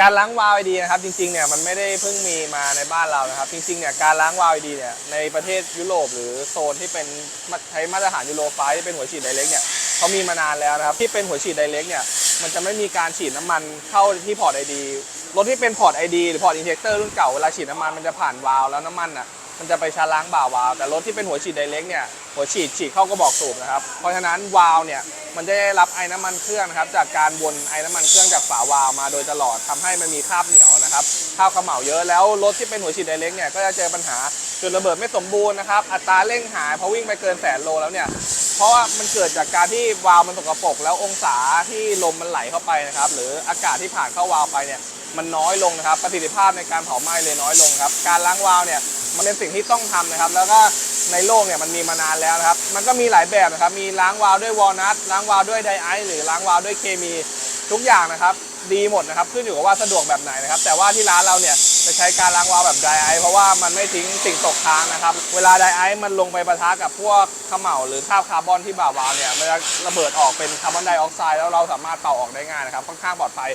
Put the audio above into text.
การล้างวาล์วไอดีนะครับจริงๆเนี่ยมันไม่ได้เพิ่งมีมาในบ้านเรานะครับ จริงๆเนี่ยการล้างวาล์วไอดีเนี่ยในประเทศยุโรปหรือโซนที่เป็นใช้มาตรฐานยูโรไฟที่เป็นหัวฉีดไดเรกเนี่ยเขามีมานานแล้วนะครับที่เป็นหัวฉีดไดเรกเนี่ยมันจะไม่มีการฉีดน้ำมันเข้าที่พอร์ตไอดีรถที่เป็นพอร์ตไอดีหรือพอร์ตอินเจคเตอร์รุ่นเก่าเวลาฉีดน้ำมันมันจะผ่านวาล์วแล้วน้ำมันอะ มันจะไปชาล้างบ่าวาล์วแต่รถที่เป็นหัวฉีดไดเรกเนี่ยหัวฉีดฉีดเข้ากระบอกสูบนะครับเพราะฉะนั้นวาล์วเนี่ยมันจะได้รับไอ้น้ำมันเครื่องนะครับจากการวนไอ้น้ำมันเครื่องจากฝาวาล์วมาโดยตลอดทำให้มันมีคราบเหนียวนะครับคราบเขม่าเยอะแล้วรถที่เป็นหัวฉีดไดเรกเนี่ยก็จะเจอปัญหาจุดระเบิดไม่สมบูรณ์นะครับอัตราเร่งหายพอวิ่งไปเกินแสนโลแล้วเนี่ยเพราะว่ามันเกิดจากการที่วาล์วมันสกปรกแล้วองศาที่ลมมันไหลเข้าไปนะครับหรืออากาศที่ผ่านเข้าวาล์วไปเนี่ยมันน้อยลงนะครับประสิทธิภาพในการเผาไหม้เลยน้อยลงครับการล้างวาล์วเนี่ย มันเป็นสิ่งที่ต้องทำนะครับ แล้วก็ในโลกเนี่ยมันมีมานานแล้วนะครับ มันก็มีหลายแบบนะครับ มีล้างวาล์วด้วยวอลนัทล้างวาล์วด้วยไดไอซ์หรือล้างวาล์วด้วยเคมีทุกอย่างนะครับ ดีหมดนะครับ ขึ้นอยู่กับว่าสะดวกแบบไหนนะครับ แต่ว่าที่ร้านเราเนี่ยจะใช้การล้างวาล์วแบบไดไอซ์เพราะว่ามันไม่ทิ้งสิ่งตกค้างนะครับ เวลาไดไอซ์มันลงไปปะทะกับพวกขม่าหรือคราบคาร์บอนที่บ่าวาล์วเนี่ยมันจะระเบิดออกเป็นคาร์บอนไดออกไซด์แล้วเราสามารถเป่าออกได้ง่ายนะครับ ค่อนข้างปลอดภัย